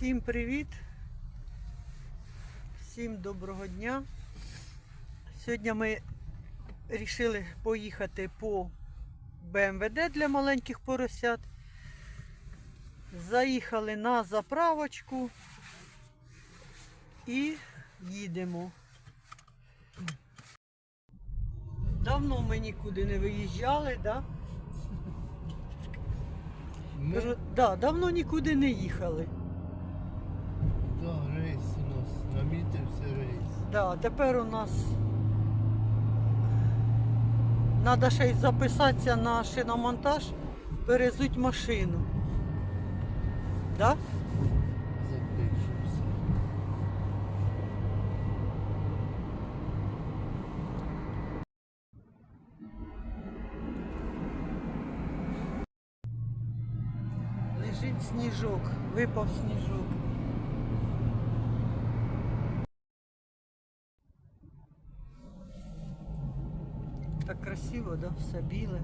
Всім привіт! Всім доброго дня. Сьогодні ми вирішили поїхати по БМВД для маленьких поросят. Заїхали на заправочку і їдемо. Давно ми нікуди не виїжджали, да? Ми, Кажу, да, давно нікуди не їхали. да, рейс у нас, намітився рейс. Да, тепер у нас треба ще й записатися на шиномонтаж, перезуть машину. Да? Запишемося. Лежить сніжок, випав сніжок. Так красиво, да? Все біле.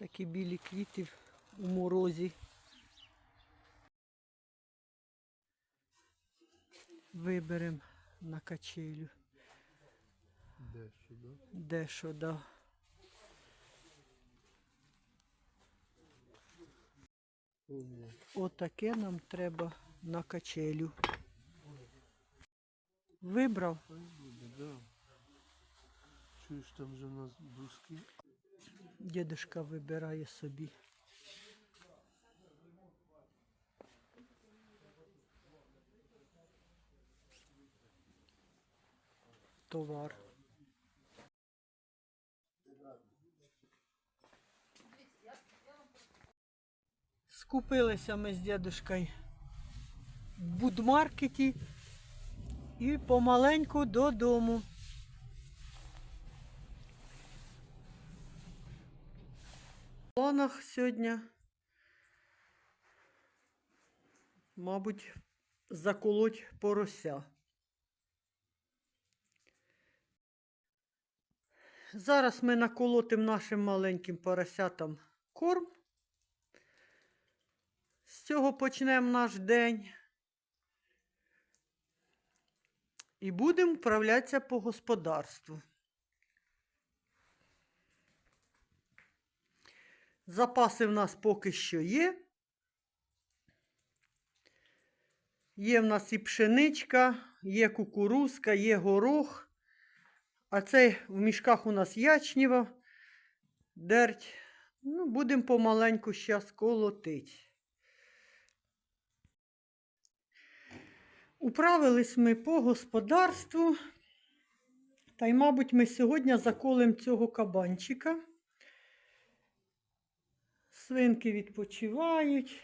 Такі білі квіти у морозі. Виберемо на качелю. Де що, да? Де що, да. Отаке нам треба на качелю. Вибрав. Хай буде, да. Чуєш, там же у нас бруски. Дідушка вибирає собі. Товар. Скупилися ми з дідушкою в будмаркеті і помаленьку додому. Планах сьогодні, мабуть, заколоть порося. Зараз ми наколотимо нашим маленьким поросятам корм. З цього почнемо наш день. І будемо вправлятися по господарству. Запаси в нас поки що є. Є в нас і пшеничка, є кукурузка, є горох. А це в мішках у нас ячнєва, дерть. Ну, будемо помаленьку зараз колотить. Управились ми по господарству. Та й, мабуть, ми сьогодні заколимо цього кабанчика. Свинки відпочивають,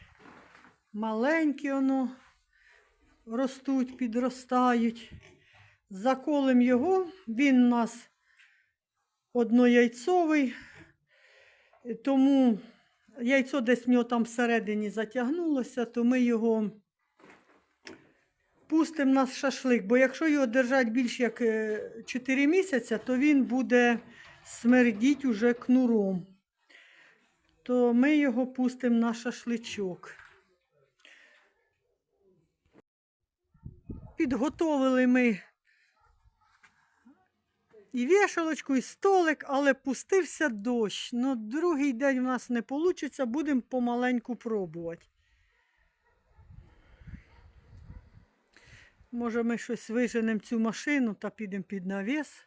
маленькі воно ростуть, підростають. Заколем його, він у нас однояйцовий, тому яйцо десь в нього там всередині затягнулося, то ми його пустимо на шашлик. Бо якщо його держати більше як 4 місяці, то він буде смердіть уже кнуром то ми його пустимо на шашличок. Підготовили ми і вішалочку, і столик, але пустився дощ. Ну, другий день у нас не вийде, будемо помаленьку пробувати. Може, ми щось виженемо цю машину та підемо під навіс.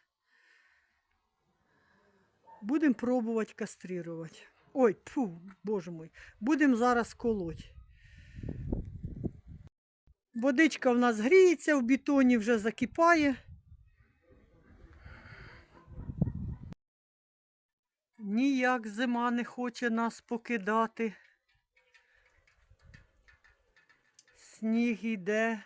Будемо пробувати кастрирувати. Ой, тьфу, боже мой, будемо зараз колоть. Водичка в нас гріється, в бетоні вже закипає. Ніяк зима не хоче нас покидати. Сніг іде.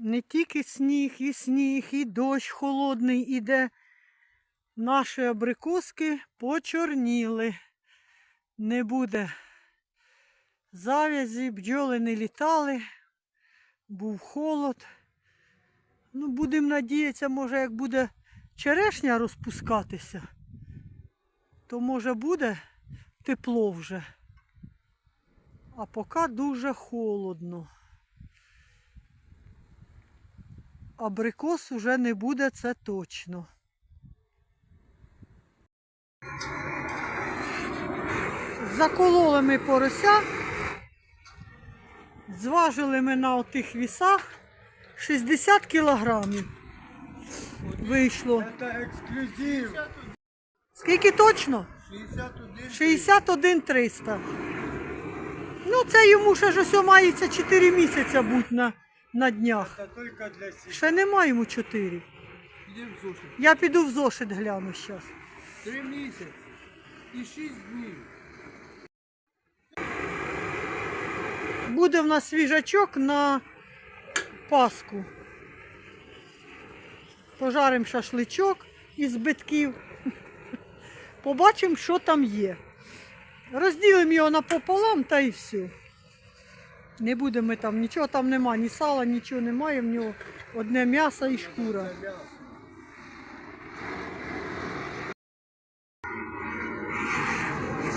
Не тільки сніг, і сніг, і дощ холодний іде. Наші абрикоски почорніли. Не буде завязі, бджоли не літали, був холод. Ну, будемо надіятися, може, як буде черешня розпускатися, то може буде тепло вже. А поки дуже холодно. Абрикос уже не буде, це точно. Закололи ми порося, зважили ми на отих вісах 60 кілограмів. Вийшло. Это эксклюзив. Скільки точно? 61. 61 300. Ну, це йому ще ж ось мається 4 місяця бути на, на днях. Это только для себя. Ще нема йому 4. Ідемо в зошит. Я піду в зошит гляну зараз. Три місяці і шість днів. Буде в нас свіжачок на Пасху. Пожаримо шашличок із битків. Побачимо, що там є. Розділимо його напополам та і все. Не будемо ми там, нічого там нема, ні сала, нічого немає, в нього одне м'ясо і шкура. Мясо.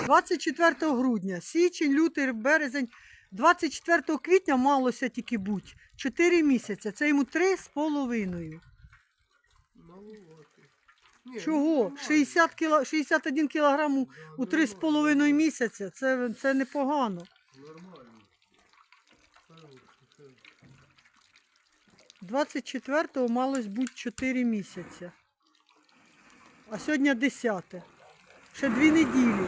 24 грудня, січень, лютий, березень, 24 квітня малося тільки бути. 4 місяці. Це йому 3 з половиною. Чого? нормально. 60 кіло, 61 кілограм у- у 3,5 місяця. Це, це непогано. Нормально. 24-го малось бути 4 місяці. А сьогодні 10. Ще дві неділі.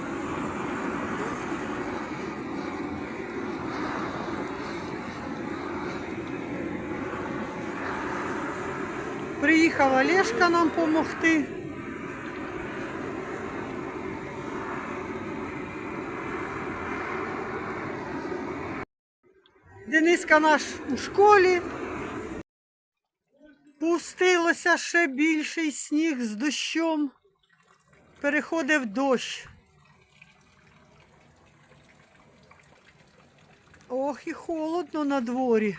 Приїхав Олешка нам допомогти. Дениска наш у школі. Пустилося ще більший сніг з дощом. Переходив дощ. Ох, і холодно на дворі.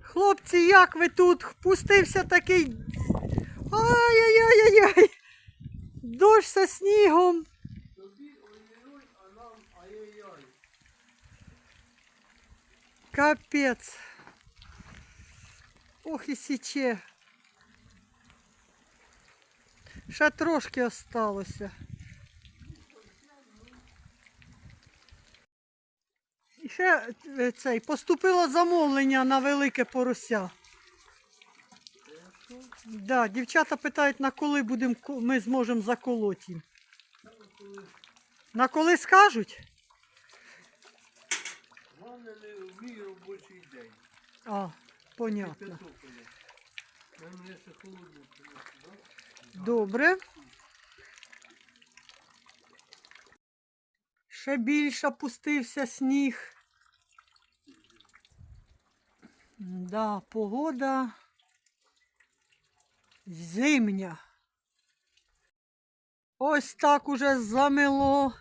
Хлопці, як ви тут? Пустився такий. Ай-яй-яй-яй-яй. Дощ со снігом. Капець. Ох і січе. Ще трошки осталося. І ще е, цей, поступило замовлення на велике порося. Да, дівчата питають, на коли будем, ми зможемо заколоти їм. На коли скажуть? Головне не в мій робочий день. А, понятно. Добре. Ще більше опустився сніг. Да, погода зимня. Ось так уже замело.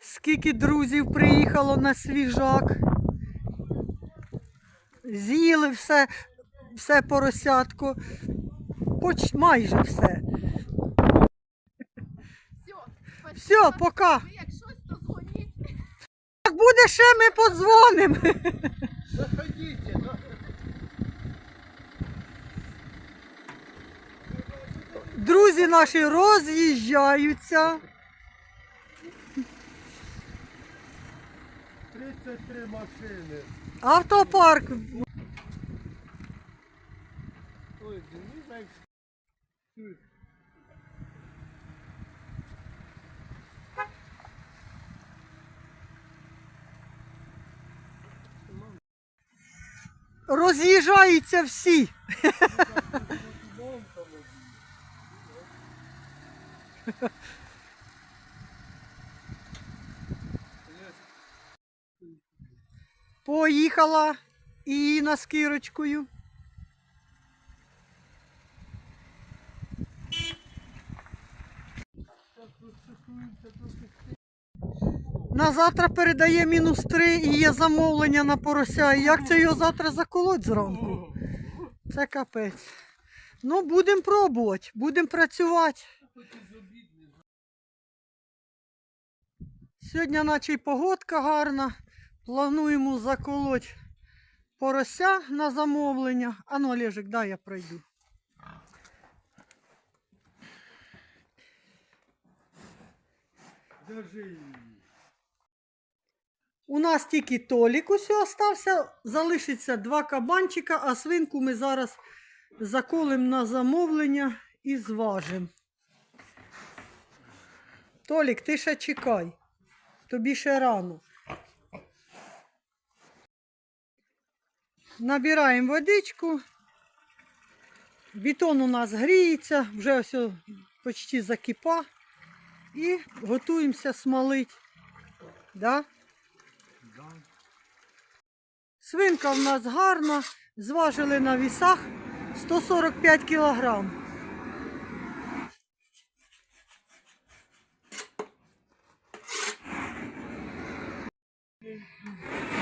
Скільки друзів приїхало на свіжак. З'їли все, все поросятко. Поч... Майже все. Все, пока. Як щось, то дзвоніть. Як буде ще, ми подзвонимо. Заходите, да? Друзі наші роз'їжджаються. 33 машини. Автопарк. Роз'їжджаються всі. Поїхала і Інна з кірочкою. На завтра передає мінус 3 і є замовлення на порося. Як це його завтра заколоть зранку? Це капець. Ну, будемо пробувати, будемо працювати. Сьогодні наче й погодка гарна. Плануємо заколоть порося на замовлення. Ану, Олежик, дай я пройду. Держи. У нас тільки Толік усього остався, залишиться два кабанчика, а свинку ми зараз заколимо на замовлення і зважимо. Толік, ти ще чекай. Тобі ще рано. Набираємо водичку. Бетон у нас гріється, вже ось почти закипа. І готуємося смолить. Да? Свинка в нас гарна, зважили на вісах 145 кілограм.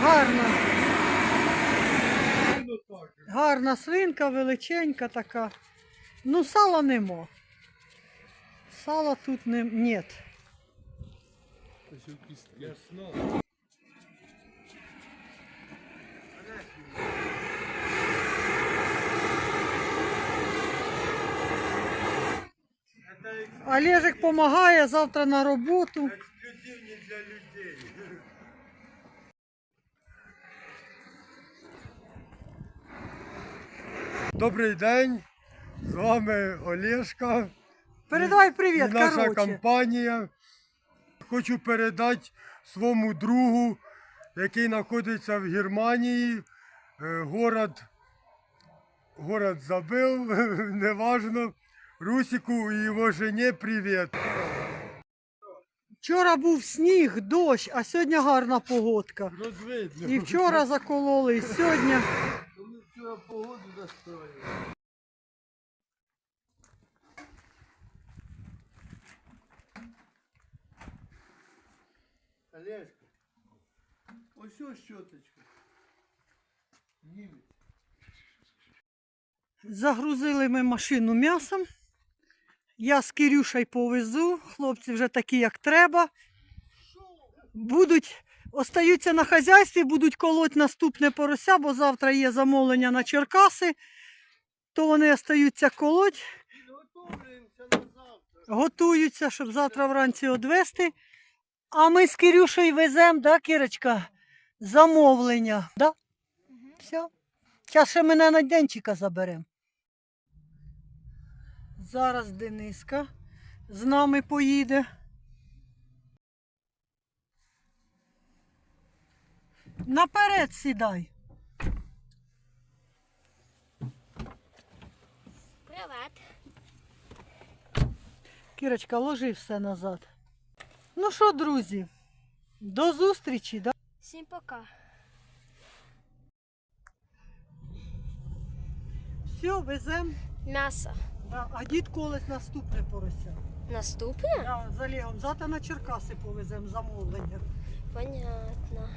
Гарна. Гарна свинка, величенька така. Ну, сала нема. Сала тут не... нет. Олежик допомагає завтра на роботу. эксклюзивно для людей. Добрий день, з вами Олешка. Передавай і наша короче. компанія. Хочу передати своєму другу, який знаходиться в Германії. Е, Город, город забив, неважно. Русику і його жені привіт. Вчора був сніг, дощ, а сьогодні гарна погодка. Розвидно. І вчора закололи, і сьогодні. Вони вчора погоду достали. Олежка, ось ось щоточка. Німець. Загрузили ми машину м'ясом. Я з Кирюшею повезу. Хлопці вже такі, як треба. Будуть, остаються на хазяйстві, будуть колоть наступне порося, бо завтра є замовлення на Черкаси. То вони остаються колоть, готуються, щоб завтра вранці одвести. А ми з Кирюшею веземо, да, Кірочка? Замовлення. Да? Все. Зараз ще мене на денчика заберемо. Зараз Дениска з нами поїде. Наперед сідай. Привет. Кірочка, ложи все назад. Ну що, друзі, до зустрічі. Да? Всім пока. Все, веземо. М'ясо. А дід колись наступне порося. Наступне? Да, за лігом. Завтра на Черкаси повеземо замовлення. Понятно.